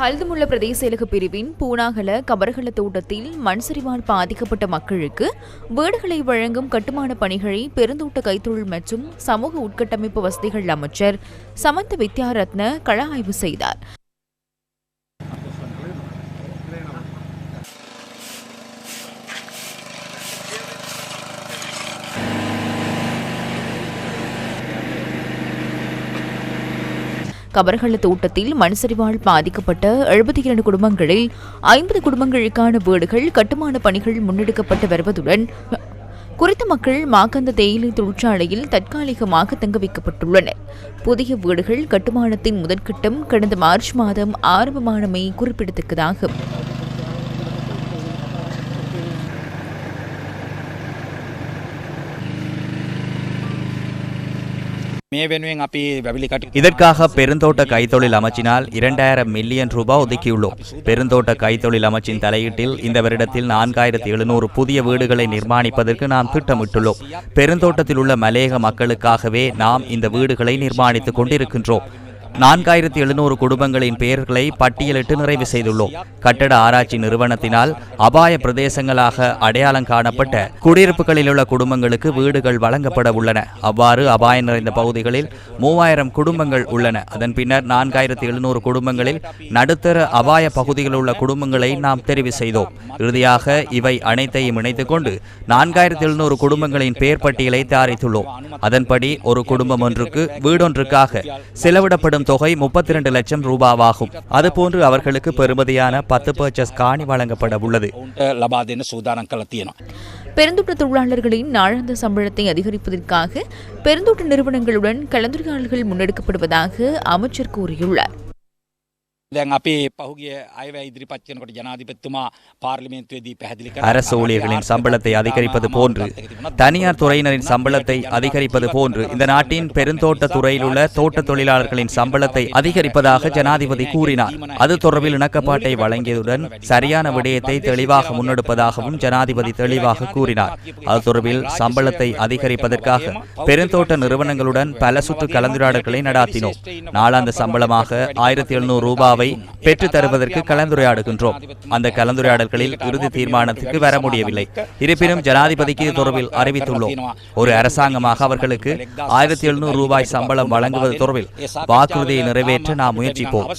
ஹல்துமுல்ல பிரதேச செயலக பிரிவின் பூனாகல கபரகல தோட்டத்தில் மண் சரிவால் பாதிக்கப்பட்ட மக்களுக்கு வீடுகளை வழங்கும் கட்டுமான பணிகளை பெருந்தோட்ட கைத்தொழில் மற்றும் சமூக உட்கட்டமைப்பு வசதிகள் அமைச்சர் சமந்த வித்யாரத்ன கள ஆய்வு செய்தார். கபர்கள தோட்டத்தில் மண்சரிவால் பாதிக்கப்பட்ட எழுபத்தி இரண்டு குடும்பங்களில் ஐம்பது குடும்பங்களுக்கான வீடுகள் கட்டுமான பணிகள் முன்னெடுக்கப்பட்டு வருவதுடன் குறித்த மக்கள் மாக்கந்த தேயிலை தொழிற்சாலையில் தற்காலிகமாக தங்க வைக்கப்பட்டுள்ளனர். புதிய வீடுகள் கட்டுமானத்தின் முதற்கட்டம் கடந்த மார்ச் மாதம் ஆரம்பமானமை குறிப்பிடத்தக்கதாகும். මේ වෙනුවෙන් අපි වැවිලි කටයුතු இதற்காக பெருந்தோட்ட கைத்தொழில் அமைச்சினால் இரண்டாயிரம் மில்லியன் ரூபாய் ஒதுக்கியுள்ளோம் பெருந்தோட்ட கைத்தொழில் அமைச்சின் தலையீட்டில் இந்த வருடத்தில் நான்காயிரத்தி எழுநூறு புதிய வீடுகளை நிர்மாணிப்பதற்கு நாம் திட்டமிட்டுள்ளோம் பெருந்தோட்டத்தில் உள்ள மலையக மக்களுக்காகவே நாம் இந்த வீடுகளை நிர்மாணித்துக் கொண்டிருக்கின்றோம் நான்காயிரத்தி எழுநூறு குடும்பங்களின் பெயர்களை பட்டியலிட்டு நிறைவு செய்துள்ளோம். கட்டட ஆராய்ச்சி நிறுவனத்தினால் அபாய பிரதேசங்களாக அடையாளம் காணப்பட்ட குடியிருப்புகளில் உள்ள குடும்பங்களுக்கு வீடுகள் வழங்கப்பட உள்ளன. அவ்வாறு அபாயம் நிறைந்த பகுதிகளில் மூவாயிரம் குடும்பங்கள் உள்ளன. அதன் பின்னர் நான்காயிரத்தி எழுநூறு குடும்பங்களில் நடுத்தர அபாய பகுதிகளில் உள்ள குடும்பங்களை நாம் தெரிவு செய்தோம். இறுதியாக இவை அனைத்தையும் இணைத்துக் கொண்டு நான்காயிரத்தி எழுநூறு குடும்பங்களின் பெயர் பட்டியலை தயாரித்துள்ளோம். அதன்படி ஒரு குடும்பம் ஒன்றுக்கு வீடொன்றுக்காக செலவிடப்படும் பெறும் தொகை முப்பத்தி இரண்டு லட்சம் ரூபாவாகும். அதுபோன்று அவர்களுக்கு பெறுமதியான பத்து பர்ச்சஸ் காணி வழங்கப்பட உள்ளது பெருந்தோட்ட தொழிலாளர்களின் நாளாந்த சம்பளத்தை அதிகரிப்பதற்காக பெருந்தோட்ட நிறுவனங்களுடன் கலந்துரையாடல்கள் முன்னெடுக்கப்படுவதாக அமைச்சர் கூறியுள்ளார். அரசு ஊழியர்களின் சம்பளத்தை அதிகரிப்பது போன்று தனியார் துறையினரின் சம்பளத்தை அதிகரிப்பது போன்று இந்த நாட்டின் பெருந்தோட்ட துறையில் உள்ள தோட்ட தொழிலாளர்களின் சம்பளத்தை அதிகரிப்பதாக ஜனாதிபதி கூறினார் அது தொடர்பில் இணக்கப்பாட்டை வழங்கியதுடன் சரியான விடயத்தை தெளிவாக முன்னெடுப்பதாகவும் ஜனாதிபதி தெளிவாக கூறினார் அது தொடர்பில் சம்பளத்தை அதிகரிப்பதற்காக பெருந்தோட்ட நிறுவனங்களுடன் பல சுற்று கலந்துரையாடல்களை நடாத்தினோம் நாளாந்த சம்பளமாக ஆயிரத்தி எழுநூறு ரூபாவை பெற்றுத் தருவதற்கு கலந்துரையாடுகின்றோம். அந்த கலந்துரையாடல்களில் இறுதி தீர்மானத்துக்கு வர முடியவில்லை. இருப்பினும் ஜனாதிபதிக்கு இது தொடர்பில் அறிவித்துள்ளோம். ஒரு அரசாங்கமாக அவர்களுக்கு ஆயிரத்தி எழுநூறு ரூபாய் சம்பளம் வழங்குவது தொடர்பில் வாக்குறுதியை நிறைவேற்ற நாம் முயற்சிப்போம்.